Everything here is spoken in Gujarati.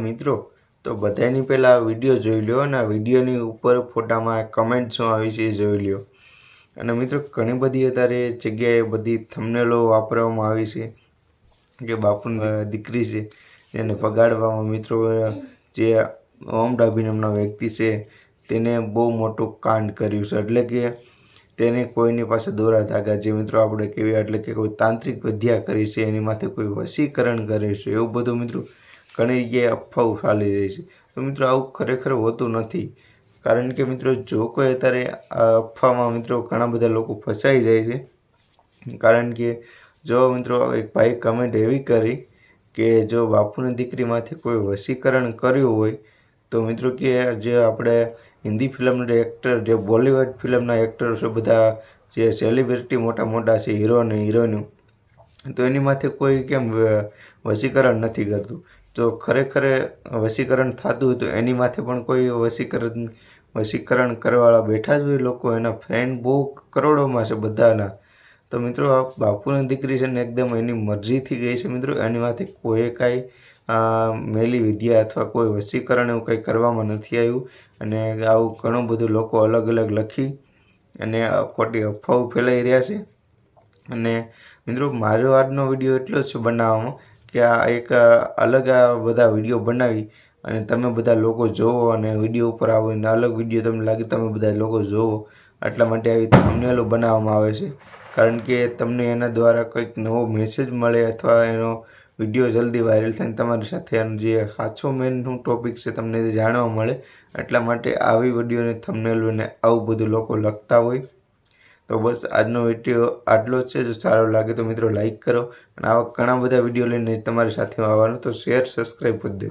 મિત્રો, તો બધાની પહેલાં વીડિયો જોઈ લો અને આ વિડીયોની ઉપર ફોટામાં કમેન્ટ શું આવી છે એ જોઈ લ્યો. અને મિત્રો, ઘણી બધી અત્યારે જગ્યાએ બધી થમનેલો વાપરવામાં આવી છે કે બાપુની દીકરી છે એને પગાડવામાં મિત્રો, જે ઓમ ડાભી નામના વ્યક્તિ છે તેને બહુ મોટું કાંડ કર્યું છે. એટલે કે તેને કોઈની પાસે દોરા ધાગા જે મિત્રો આપણે કહેવાય, એટલે કે કોઈ તાંત્રિક વિદ્યા કરી છે, એની માથે કોઈ વશીકરણ કરે છે, એવું બધું મિત્રો ઘણી જગ્યાએ અફવાઓ ચાલી રહી છે. તો મિત્રો, આવું ખરેખર હોતું નથી. કારણ કે મિત્રો, જો કોઈ અત્યારે આ અફવામાં મિત્રો ઘણા બધા લોકો ફસાઈ જાય છે. કારણ કે જો મિત્રો, એક ભાઈ કમેન્ટ એવી કરી કે જો બાપુની દીકરીમાંથી કોઈ વશીકરણ કર્યું હોય, તો મિત્રો કે જે આપણે હિન્દી ફિલ્મના એક્ટર જે બોલિવૂડ ફિલ્મના એક્ટર છે, બધા જે સેલિબ્રિટી મોટા મોટા છે હીરો અને હિરોઈનો તો એની માથે કોઈ કેમ વસીકરણ નથી કરતું. જો ખરેખર વશીકરણ થતું હોય તો એની માથે પણ કોઈ વશીકરણ વશીકરણ કરવાવાળા બેઠા જ હોય લોકો, એના ફ્રેન્ડ બહુ કરોડોમાં છે બધાના. તો મિત્રો, આ બાપુની દીકરી છે ને એકદમ એની મરજીથી ગઈ છે મિત્રો. એની માથે કોઈ કાંઈ મેલી વિદ્યા અથવા કોઈ વશીકરણ એવું કંઈ કરવામાં નથી આવ્યું. અને આવું ઘણું બધું લોકો અલગ અલગ લખી અને ખોટી અફવાઓ ફેલાઈ રહ્યા છે. અને મિત્રો, મારો આજનો વીડિયો એટલો જ છે બનાવવામાં. કે આ એક અલગ બધા વીડિયો બનાવી અને તમે બધા લોકો જોવો અને વીડિયો ઉપર આવો અને અલગ વીડિયો તમને લાગે તમે બધા લોકો જોવો. એટલા માટે આવી થંબનેલો બનાવવામાં આવે છે. કારણ કે તમને એના દ્વારા કંઈક નવો મેસેજ મળે અથવા એનો વીડિયો જલ્દી વાયરલ થાય તમારી સાથે એનો જે સાચો મેનનું ટોપિક છે તમને જાણવા મળે. એટલા માટે આવી વિડીયોને થંબનેલોને આવું બધું લોકો લખતા હોય. તો બસ આજનો વીડિયો આટલો જ છે. જો સારો લાગે તો મિત્રો લાઇક કરો. અને આવા ઘણા બધા વીડિયો લઈને તમારી સાથે આવવાનો તો શેર સબસ્ક્રાઈબ કરી દો